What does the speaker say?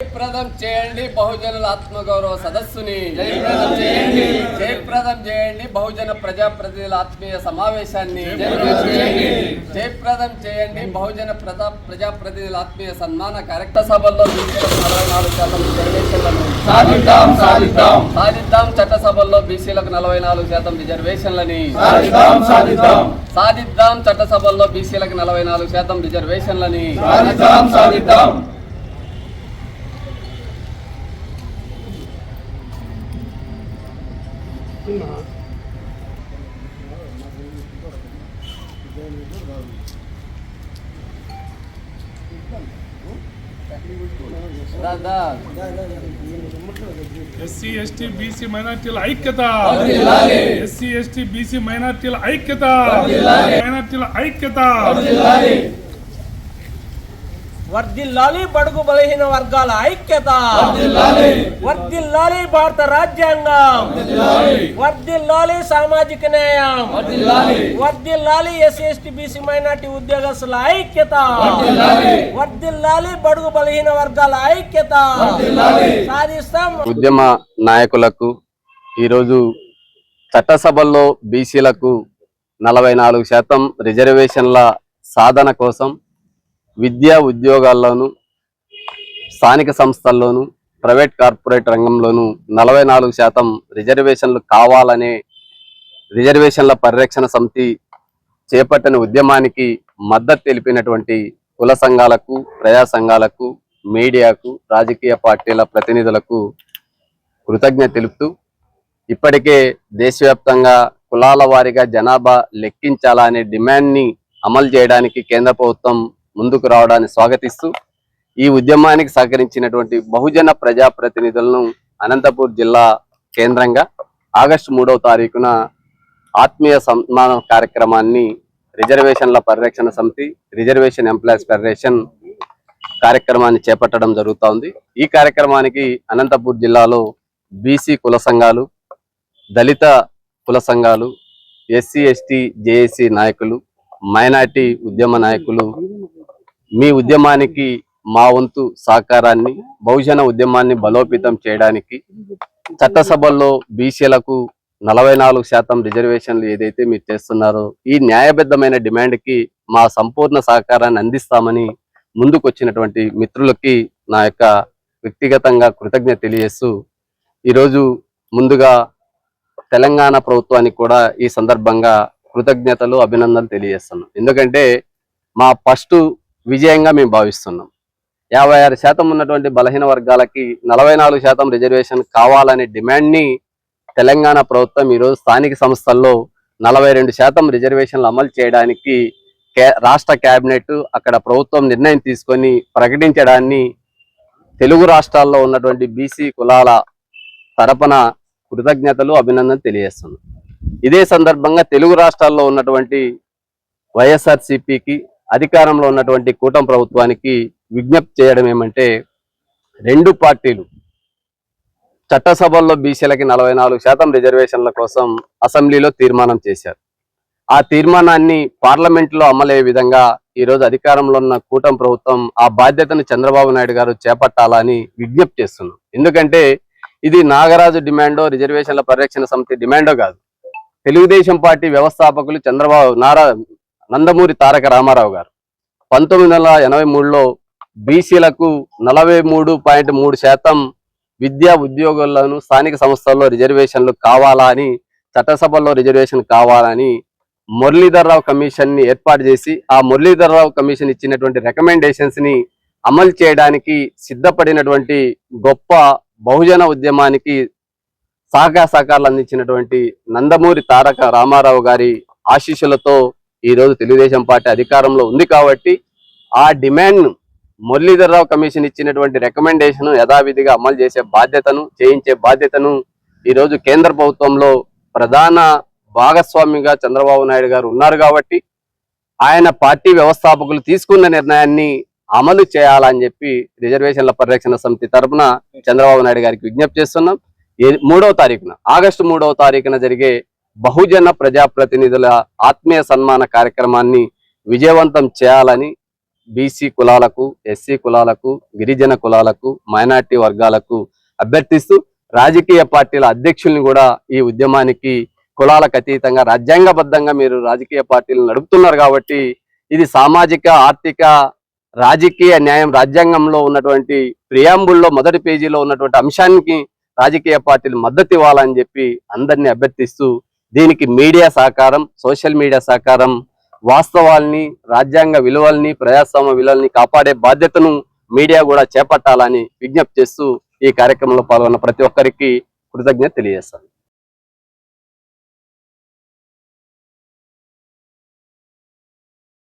జయప్రదం చేయండి బహుజనుల ఆత్మగౌరవ సదస్సుని. జయప్రదం చేయండి. జయప్రదం చేయండి. బహుజన ప్రజాప్రతినిధుల ఆత్మీయ సమావేశాన్ని జయప్రదం చేయండి. బహుజన ప్రజా ప్రజాప్రతినిధుల ఆత్మీయ సన్మాన కార్యక్రమ సభల్లో బీసీలకు నలభై నాలుగు శాతం రిజర్వేషన్లను సాధిద్దాం సాధిద్దాం. సాధిద్దాం. చట్టసభల్లో బీసీలకు నలభై నాలుగు శాతం రిజర్వేషన్లని సాధిద్దాం సాధిద్దాం. సాధిద్దాం. చట్టసభల్లో బీసీలకు నలభై నాలుగు శాతం రిజర్వేషన్లని సాధిద్దాం సాధిద్దాం. ఎస్సీ ఎస్టీ బీసీ మైనార్టీల ఐక్యత. వర్ధిల్లాలి. ఎస్సీ ఎస్టీ బీసీ మైనార్టీల ఐక్యత. మైనార్టీల ఐక్యత. వర్ధిల్లాలి బడుగు బలహీన వర్గాల ఐక్యత. వర్ధిల్లాలి. భారత రాజ్యాంగం. వర్ధిల్లాలి. సామాజిక న్యాయం. వర్ధిల్లాలి. ఎస్సీ ఎస్టీ బీసీ మైనార్టీ ఉద్యోగస్తుల ఐక్యత. వర్ధిల్లాలి. బడుగు బలహీన వర్గాల ఐక్యత. సాధిస్తాం. ఉద్యమ నాయకులకు ఈరోజు చట్టసభల్లో బీసీలకు నలభై నాలుగు శాతం రిజర్వేషన్ల సాధన కోసం విద్యా ఉద్యోగాల్లోనూ స్థానిక సంస్థల్లోనూ ప్రైవేట్ కార్పొరేట్ రంగంలోనూ నలభై నాలుగు శాతం రిజర్వేషన్లు కావాలనే రిజర్వేషన్ల పరిరక్షణ సమితి చేపట్టిన ఉద్యమానికి మద్దతు తెలిపినటువంటి కుల సంఘాలకు ప్రజా సంఘాలకు మీడియాకు రాజకీయ పార్టీల ప్రతినిధులకు కృతజ్ఞత తెలుపుతూ ఇప్పటికే దేశవ్యాప్తంగా కులాల వారీగా జనాభా లెక్కించాలా అనే డిమాండ్ని అమలు చేయడానికి కేంద్ర ప్రభుత్వం ముందుకు రావడాన్ని స్వాగతిస్తూ ఈ ఉద్యమానికి సహకరించినటువంటి బహుజన ప్రజాప్రతినిధులను అనంతపూర్ జిల్లా కేంద్రంగా ఆగస్టు మూడవ తారీఖున ఆత్మీయ సన్మాన కార్యక్రమాన్ని రిజర్వేషన్ల పరిరక్షణ సమితి రిజర్వేషన్ ఎంప్లాయీస్ ఫెడరేషన్ కార్యక్రమాన్ని చేపట్టడం జరుగుతూ ఉంది ఈ కార్యక్రమానికి అనంతపూర్ జిల్లాలో బీసీ కుల సంఘాలు దళిత కుల సంఘాలు ఎస్సీ ఎస్టీ జేఏసీ నాయకులు మైనార్టీ ఉద్యమ నాయకులు మీ ఉద్యమానికి మా వంతు సహకారాన్ని బహుజన ఉద్యమాన్ని బలోపేతం చేయడానికి చట్టసభల్లో బీసీలకు నలభై నాలుగు శాతం రిజర్వేషన్లు ఏదైతే మీరు చేస్తున్నారో ఈ న్యాయబద్ధమైన డిమాండ్కి మా సంపూర్ణ సహకారాన్ని అందిస్తామని ముందుకొచ్చినటువంటి మిత్రులకి నా యొక్క వ్యక్తిగతంగా కృతజ్ఞత తెలియజేస్తూ ఈరోజు ముందుగా తెలంగాణ ప్రభుత్వానికి కూడా ఈ సందర్భంగా కృతజ్ఞతలు అభినందనలు తెలియజేస్తున్నాం ఎందుకంటే మా ఫస్ట్ విజయంగా మేము భావిస్తున్నాం. యాభై ఆరు శాతం ఉన్నటువంటి బలహీన వర్గాలకి నలభై నాలుగు శాతం రిజర్వేషన్ కావాలనే డిమాండ్ని తెలంగాణ ప్రభుత్వం ఈరోజు స్థానిక సంస్థల్లో నలభై రెండు శాతం రిజర్వేషన్లు అమలు చేయడానికి కే- రాష్ట్ర కేబినెట్ అక్కడ ప్రభుత్వం నిర్ణయం తీసుకొని ప్రకటించడాన్ని తెలుగు రాష్ట్రాల్లో ఉన్నటువంటి బీసీ కులాల తరపున కృతజ్ఞతలు అభినందన తెలియజేస్తున్నాం. ఇదే సందర్భంగా తెలుగు రాష్ట్రాల్లో ఉన్నటువంటి వైఎస్ఆర్సిపికి అధికారంలో ఉన్నటువంటి కూటమి ప్రభుత్వానికి విజ్ఞప్తి చేయడం ఏమంటే రెండు పార్టీలు చట్టసభల్లో బీసీలకి నలభై నాలుగు శాతం రిజర్వేషన్ల కోసం అసెంబ్లీలో తీర్మానం చేశారు. ఆ తీర్మానాన్ని పార్లమెంట్లో అమలయ్యే విధంగా ఈ రోజు అధికారంలో ఉన్న కూటమి ప్రభుత్వం ఆ బాధ్యతను చంద్రబాబు నాయుడు గారు చేపట్టాలని విజ్ఞప్తి చేస్తున్నాం ఎందుకంటే ఇది నాగరాజు డిమాండో రిజర్వేషన్ల పరిరక్షణ సమితి డిమాండో కాదు. తెలుగుదేశం పార్టీ వ్యవస్థాపకులు చంద్రబాబు నారా నందమూరి తారక రామారావు గారు. పంతొమ్మిది వందల ఎనభై మూడులో బీసీలకు నలభై మూడు పాయింట్ మూడు శాతం విద్యా ఉద్యోగులను స్థానిక సంస్థల్లో రిజర్వేషన్లు కావాలా అని చట్టసభల్లో రిజర్వేషన్ కావాలని మురళీధర్రావు కమిషన్ని ఏర్పాటు చేసి ఆ మురళీధర్రావు కమిషన్ ఇచ్చినటువంటి రికమెండేషన్స్ని అమలు చేయడానికి సిద్ధపడినటువంటి గొప్ప బహుజన ఉద్యమానికి సహకార సహకారాలు అందించినటువంటి నందమూరి తారక రామారావు గారి ఆశీస్సులతో ఈ రోజు తెలుగుదేశం పార్టీ అధికారంలో ఉంది కాబట్టి ఆ డిమాండ్ మురళీధర్రావు కమిషన్ ఇచ్చినటువంటి రికమెండేషన్ యథావిధిగా అమలు చేసే బాధ్యతను చేయించే బాధ్యతను ఈ రోజు కేంద్ర ప్రభుత్వంలో ప్రధాన భాగస్వామిగా చంద్రబాబు నాయుడు గారు ఉన్నారు కాబట్టి ఆయన పార్టీ వ్యవస్థాపకులు తీసుకున్న నిర్ణయాన్ని అమలు చేయాలని చెప్పి రిజర్వేషన్ల పరిరక్షణ సమితి తరపున చంద్రబాబు నాయుడు గారికి విజ్ఞప్తి చేస్తున్నాం. ఏ- మూడవ తారీఖున ఆగస్టు మూడవ తారీఖున జరిగే బహుజన ప్రజాప్రతినిధుల ఆత్మీయ సన్మాన కార్యక్రమాన్ని విజయవంతం చేయాలని బీసీ కులాలకు ఎస్సీ కులాలకు గిరిజన కులాలకు మైనార్టీ వర్గాలకు అభ్యర్థిస్తూ రాజకీయ పార్టీల అధ్యక్షుల్ని కూడా ఈ ఉద్యమానికి కులాలకు అతీతంగా రాజ్యాంగబద్ధంగా మీరు రాజకీయ పార్టీలు నడుపుతున్నారు కాబట్టి ఇది సామాజిక ఆర్థిక రాజకీయ న్యాయం రాజ్యాంగంలో ఉన్నటువంటి ప్రియాంబుల్లో మొదటి పేజీలో ఉన్నటువంటి అంశానికి రాజకీయ పార్టీలు మద్దతు ఇవ్వాలని చెప్పి అందరినీ అభ్యర్థిస్తూ దీనికి మీడియా సహకారం సోషల్ మీడియా సహకారం వాస్తవాల్ని రాజ్యాంగ విలువల్ని ప్రజాస్వామ్య విలువల్ని కాపాడే బాధ్యతను మీడియా కూడా చేపట్టాలని విజ్ఞప్తి చేస్తూ ఈ కార్యక్రమంలో పాల్గొన్న ప్రతి ఒక్కరికి కృతజ్ఞత తెలియజేస్తాను.